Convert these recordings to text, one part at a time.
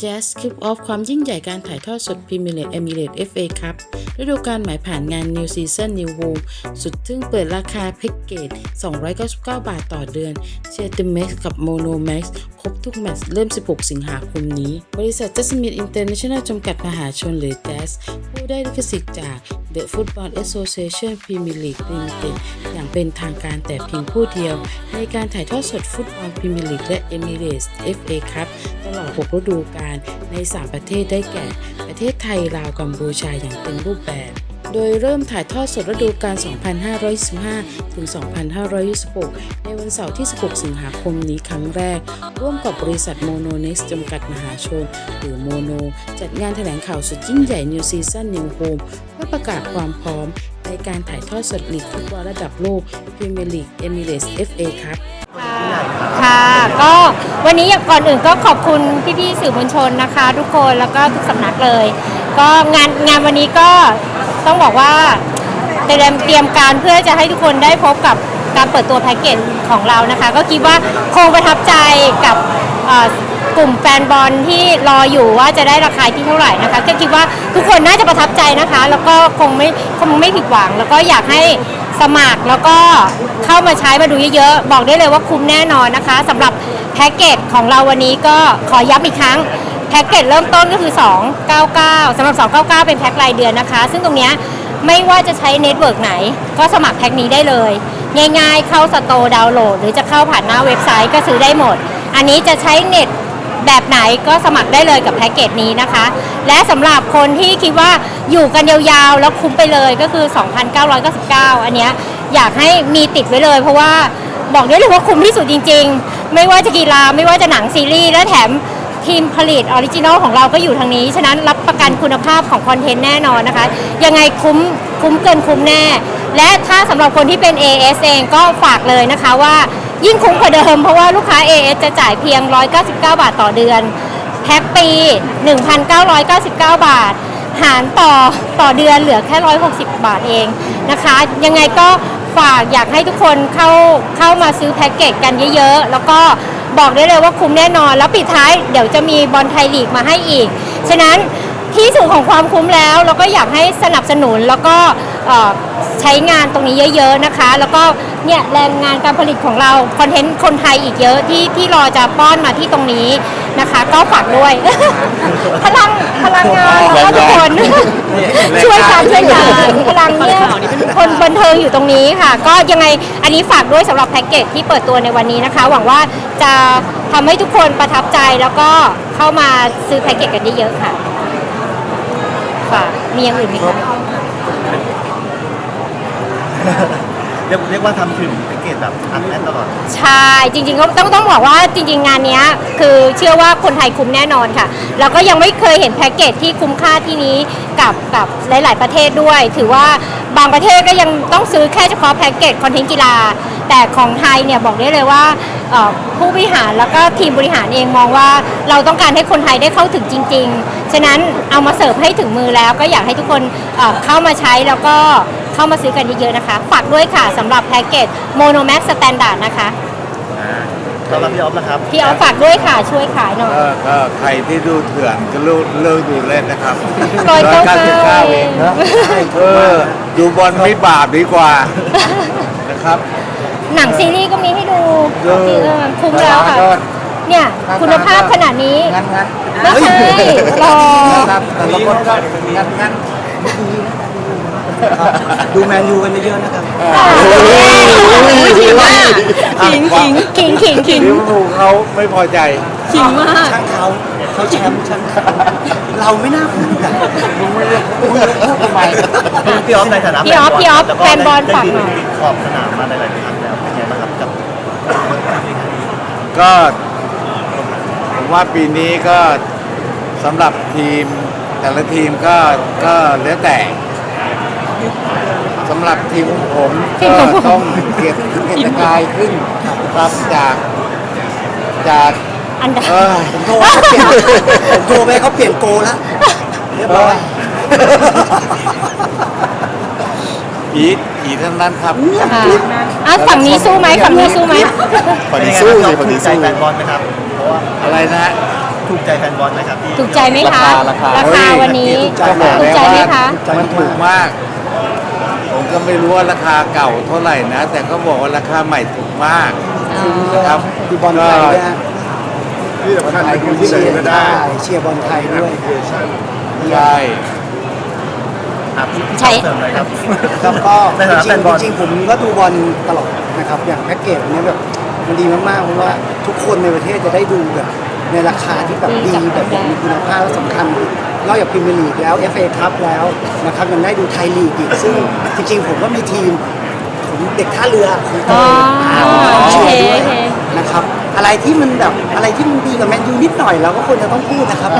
แจ๊สคลิปออฟความยิ่งใหญ่การถ่ายทอดสดพรีเมียร์ลีกเอมิเรต FA ครับฤดูกาลหมายผ่านงาน New Season New Home สุดทึ่งเปิดราคาแพ็กเกจ 299 บาทต่อเดือนเชียร์ติมเม็กกับโมโนแม็กครบทุกแมตช์เริ่ม 16 สิงหาคมนี้ บริษัทจัสมินอินเตอร์เนชั่นแนลจำกัดมหาชนหรือ Jazz ผู้ได้ลิขสิทธิ์จาก The Football Association Premier League Limited อย่างเป็นทางการแต่เพียงผู้เดียว ในการถ่ายทอดสดฟุตบอลพรีเมียร์ลีกและ Emirates FA ครับตลอด 6 ฤดูกาลใน 3 ประเทศได้แก่ ประเทศไทย ลาว กัมพูชาอย่างเต็มรูปแบบ โดยเริ่มถ่ายทอดสดฤดูกาล 2525 ถึง 2526 ในวันเสาร์ที่ 16 สิงหาคมนี้ครั้งแรก ร่วมกับบริษัทโมโนเน็กซ์จำกัดมหาชน หรือโมโน จัดงานแถลงข่าวสุดยิ่งใหญ่ New Season New Home เพื่อประกาศความพร้อม ในการถ่ายทอดสดลีกฟุตบอลระดับโลกพรีเมียร์ลีกเอมิเรตส์ FA ครับค่ะก็วันนี้อย่างก่อนอื่นก็ขอบคุณพี่ๆสื่อมวลชนนะคะ ทุกคนแล้วก็ทุกสำนักเลย ก็งานงานวันนี้ก็ ต้องบอกว่าเตรียมเตรียมการเพื่อจะให้ทุกคนได้พบกับการเปิดตัวแพ็กเกจของเรานะคะ ก็คิดว่าคงประทับใจกับเอ่อกลุ่มแฟนบอลที่รออยู่ว่าจะได้ราคาที่เท่าไหร่นะคะก็คิดว่าทุกคนน่าจะประทับใจนะคะ แล้วก็คงไม่คงไม่ผิดหวัง แล้วก็อยากให้สมัครแล้วก็เข้ามาใช้มาดูเยอะๆ บอกได้เลยว่าคุ้มแน่นอนนะคะสำหรับแพ็กเกจของเราวันนี้ก็ขอย้ำอีกครั้ง พ็กเกจเริ่มต้นก็คือ 299สำหรับ 299 เป็นแพ็กรายเดือนนะคะ ซึ่งตรงนี้ไม่ว่าจะใช้เน็ตเวิร์กไหน ก็สมัครแพ็กนี้ได้เลย ง่ายๆ เข้าสโตร์ดาวน์โหลด หรือจะเข้าผ่านหน้าเว็บไซต์ก็ซื้อได้หมด อันนี้จะใช้เน็ตแบบไหนก็สมัครได้เลยกับแพ็กเกจนี้นะคะ และสำหรับคนที่คิดว่าอยู่กันยาวๆ แล้วคุ้มไปเลยก็คือ 2,999 อันเนี้ยอยากให้มีติดไว้เลย เพราะว่าบอกได้เลยว่าคุ้มที่สุดจริง ๆ ไม่ว่าจะกีฬาไม่ว่าจะหนังซีรีส์และแถม ทีมผลิตออริจินอลของเราก็อยู่ทางนี้ ฉะนั้นรับประกันคุณภาพของคอนเทนต์แน่นอนนะคะ ยังไงคุ้มคุ้มเกินคุ้มแน่ และถ้าสำหรับคนที่เป็น AS เองก็ฝากเลยนะคะว่ายิ่งคุ้มกว่าเดิมเพราะว่าลูกค้า AS จะจ่ายเพียง 199 บาทต่อเดือนแพ็คปี 1,999 บาท หารต่อต่อเดือนเหลือแค่ 160 บาทเองนะคะ ยังไงก็ฝากอยากให้ทุกคนเข้าเข้ามาซื้อแพ็กเกจกันเยอะๆ แล้วก็ บอกได้เลยว่าคุ้มแน่นอน แล้วปิดท้ายเดี๋ยวจะมีบอลไทยลีกมาให้อีก ฉะนั้นที่สุดของความคุ้มแล้วแล้วก็อยากให้สนับสนุนแล้วก็เอ่อใช้งานตรงนี้เยอะ ๆนะคะ แล้วก็เนี่ยแรงงานการผลิตของเราคอนเทนต์คนไทยอีกเยอะที่ที่รอจะป้อนมาที่ตรงนี้นะคะ ก็ฝากด้วย พลังพลังงานแล้วก็ทุกคนช่วยกันช่วยกันพลังเนี่ย คนบันเทิงอยู่ตรงนี้ค่ะ ก็ยังไงอันนี้ฝากด้วยสำหรับแพ็กเกจที่เปิดตัวในวันนี้นะคะ หวังว่าจะทำให้ทุกคนประทับใจแล้วก็เข้ามาซื้อแพ็กเกจกันเยอะๆค่ะฝากมีอย่างอื่นไหมคะเรียกเรียกว่าทำถึงแพ็กเกจแบบอัดแน่นตลอด ใช่จริงๆก็ต้องต้องบอกว่าจริง ๆ งานเนี้ยคือเชื่อว่าคนไทยคุ้มแน่นอนค่ะ แล้วก็ยังไม่เคยเห็นแพ็กเกจที่คุ้มค่าที่นี้กับกับหลาย ๆ ประเทศด้วย ถือว่า บางประเทศก็ยังต้องซื้อแค่เฉพาะแพ็กเกจคอนเทนต์กีฬา แต่ของไทยเนี่ยบอกได้เลยว่าผู้บริหารแล้วก็ทีมบริหารเองมองว่า เราต้องการให้คนไทยได้เข้าถึงจริง ๆ ฉะนั้นเอามาเสิร์ฟให้ถึงมือแล้วก็อยากให้ทุกคนเอ่อเข้ามาใช้แล้วก็เข้ามาซื้อกันเยอะๆนะคะ ฝากด้วยค่ะสำหรับแพ็กเกจโมโนแม็กสแตนดาร์ดนะคะ สำหรับพี่ออฟนะครับพี่เอาฝากด้วยค่ะช่วยขายหน่อย ก็ก็ใครที่ดูเถื่อนก็เลิกเลิกดูเล่นนะครับร้อยเก้าเก้า199เองนะเออดูบอลไม่บาปดีกว่านะครับ หนังซีรีส์ก็มีให้ดูเออ เออคุ้มแล้วค่ะก็เนี่ย คุณภาพขนาดนี้ งั้นงั้นไม่ใช่รอนะครับแต่ละคนก็งั้นงั้น ดูแมนยูกันเยอะๆนะครับขิงมากขิงขิงขิงขิงขิงลิเวอร์พูลเขาไม่พอใจขิงมากช่างเขาเขาแชมป์ช่างเขาเราไม่น่าพูดอะมึงไม่เรียกพูดทำไมพี่ออฟในฐานะพี่ออฟพี่ออฟล้วก็แฟนบอลฝากหน่อยขอบสนามมาหลายๆครั้งแล้วเป็นไงบ้างครับกับก็ผมว่าปีนี้ก็สำหรับทีมแต่ละทีมก็ก็แล้วแต่ สำหรับทีมของผมก็ต้องเกียรติเกียรติกายขึ้นครับจากจากอันดับเออผมโทรเขาเปลี่ยนผมโทรไปเขาเปลี่ยนโกแล้วเรียบร้อยผีผีทั้งนั้นครับค่ะอะฝั่งนี้สู้ไหมฝั่งนี้สู้ไหมฝั่งนี้สู้เลยฝั่งนี้สู้แฟนบอลไหมครับเพราะว่าอะไรนะฮะพถูกใจแฟนบอลไหมครับพี่ถูกใจไหมคะราคาราคาวันนี้ก็บอกถูกแล้วใจไหมว่าคะ มันถูกมาก ผมก็ไม่รู้ว่าราคาเก่าเท่าไหร่นะ แต่ก็บอกว่าราคาใหม่ถูกมากครับดูบอลไทยด้วยฮะที่สำคัญไปดูที่ไหนก็ได้เชียร์บอลไทยด้วยใช่ ใช่ครับก็ในจฐานะริแฟนบอล งๆจริงๆผมก็ดูบอลตลอดนะครับอย่างแพ็กเกจเนี้ยแบบมันดีมากๆเพราะว่าทุกคนในประเทศจะได้ดูแบบในราคาที่แบบดีแบบมีคุณภาพและสำคัญ นอกจากพรีเมียร์ลีกแล้ว FA คัพแล้วนะครับยังได้ดูไทยลีกอีกซึ่งจริงๆ ผมก็มีทีมผมเด็กท่าเรือของเตอ๋อยเชียร์ด้วยโอเคนะครับ อะไรที่มันแบบอะไรที่มันดีกับแมนยูนิดหน่อยเราก็ควรจะต้องพูดนะครับ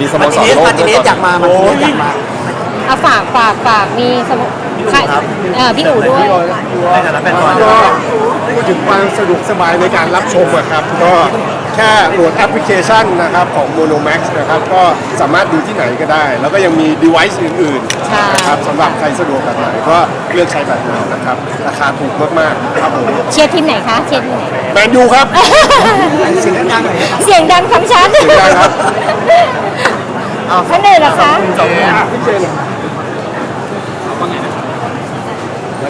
มีสโมมาสติรเนสโลกมาติเนสอยากมามาติเนสอยากมาเอาฝากฝากฝากมีสมุดเออพี่อู๋ด้วย ในฐานะแฟนบอลก็พูดถึงความสะดวกสบายในการรับชมอะครับ ก็ แค่โหลดแอปพลิเคชันนะครับของ Monomax นะครับก็สามารถดูที่ไหนก็ได้ แล้วก็ยังมี device อื่นใช่ ๆนะครับสำหรับใครสะดวกแบบไหนก็เลือกใช้แบบนั้นนะครับราคาถูกมากๆครับผมเชียร์ทีมไหนคะ เชียร์ทีมไหน แมนยูครับ เสียงดังๆหน่อยนะครับเสียงดังคำชัดเสียงดังครับท่านอื่นเหรอคะสองพี่เจน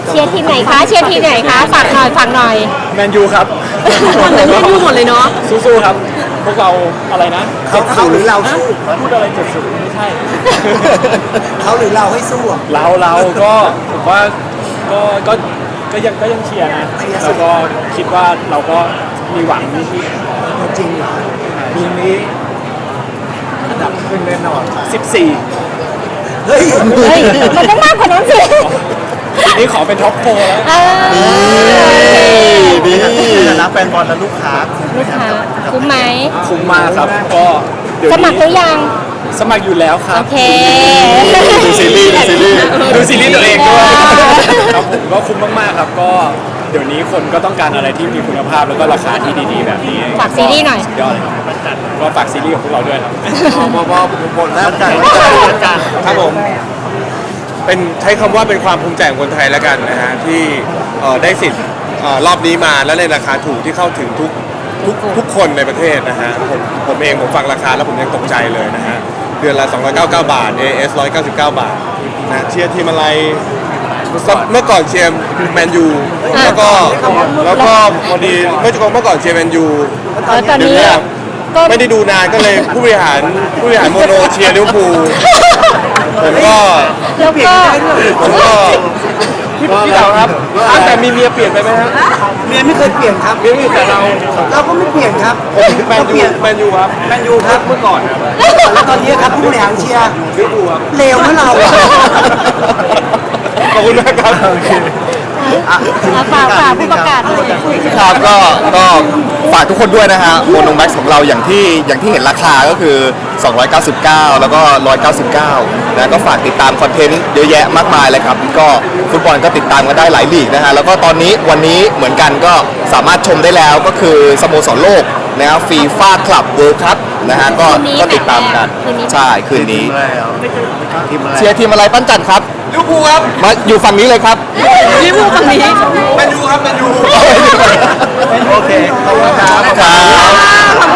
เชียร์ทีมไหนคะเชียร์ทีมไหนคะฝากหน่อยฝากหน่อย แมนยูครับฝั่งไหนแมนยูหมดเลยเนาะสู้ๆครับ พวกเราอะไรนะเขาเขาหรือเราสู้พูดอะไรเจ็ดสิบไม่ใช่ เขาหรือเราให้สู้อะเราเราก็ผมว่าก็ก็ก็ยังก็ยังเชียร์นะเชียร์สุแล้ดวก็คิดว่าเราก็มีหวังที่จริงเหรอทีมนี้อันดับขึ้นแน่นอน14เฮ้ยเฮ้ย มันต้องมากกว่านั้นสิที นี้ขอเป็นท็อปโฟร์แล้ว เออดีฐานะแฟนบอลและลูกค้าลูกค้าคุ้มไหม คุ้มมากครับ ก็เดี๋ยวสมัครหรืนี้อยัง สมัครอยู่แล้วครัโอบ เค ดูซีรีส์ดูซีรีส์ดูซีรีส์ตัวเองด้วยอ่าครับผมก็คุ้มมากๆครับก็เดี๋ยวนี้คนก็ต้องการอะไรที่มีคุณภาพแล้วก็ราคาที่ดีๆแบบนี้ฝากซีรีส์หน่อย สุดยอดเลยครับก็ฝากซีรีส์ของพวกเราด้วยครับพอพอพอผมหมดแล้วครับผม เป็นใช้คำว่าเป็นความภูมิใจของคนไทยแล้วกันนะฮะที่เอ่อได้สิทธิ์เอ่อรอบนี้มาแล้วในราคาถูกที่เข้าถึงทุกทุกทุกคนในประเทศนะฮะผมผมเองผมฟังราคาแล้วผมยังตกใจเลยนะฮะเดือนละ 299 บาท AS 199 บาทนะเชียร์ทีมอะไรเมื่อก่อนเชียร์แมนยูแล้วก็แล้วก็พอดีเมื่อก่อนเมื่อก่อนเชียร์แมนยู เออตอนนี้เดี๋ยว ก็ไม่ได้ดูนานก็เลยผู้บริหารผู้บริหารโมโนเชียร์ลิเวอร์พูลผมก็แล้วก็ผมก็พี่เต๋าครับตั้งแต่มีเมียเปลี่ยนไปไหมฮะเมียไม่เคยเปลี่ยนครับเมียไม่แต่เราเราก็ไม่เปลี่ยนครับแมนเรายูเปลี่ยนแมนยูครับแมนยูครับเมื่อก่อนครับแล้วตอนนี้ครับผู้บริหารเชียร์ลิเวอร์พูลครับเลวนะเราอะขอบคุณมากครับเอาฝากฝากผู้ประกาศหน่อยครับก็ก็ ฝากทุกคนด้วยนะฮะโมโนแม็กของเราอย่างที่อย่างที่เห็นราคาก็คือ 299 แล้วก็ 199นะก็ฝากติดตามคอนเทนต์เยอะแยะมากมายเลยครับ ก็ฟุตบอลก็ติดตามกันได้หลายลีกนะฮะแล้วก็ตอนนี้วันนี้เหมือนกันก็สามารถชมได้แล้วก็คือสโมสรโลก นะครับฟีฟ่าคลับเวิลด์คัพนะฮะก็คืนนี้ก็ติดตามกันคืนนี้ ใช่คืนนี้เชียร์ทีมอะไรปั้นจันครับ ลิเวอร์พูลครับมาอยู่ฝั่งนี้เลยครับนี่พูดฝั่งนี้ แมนยูครับแมนยู โอเค ขอบคุณครับครับขอบคุณ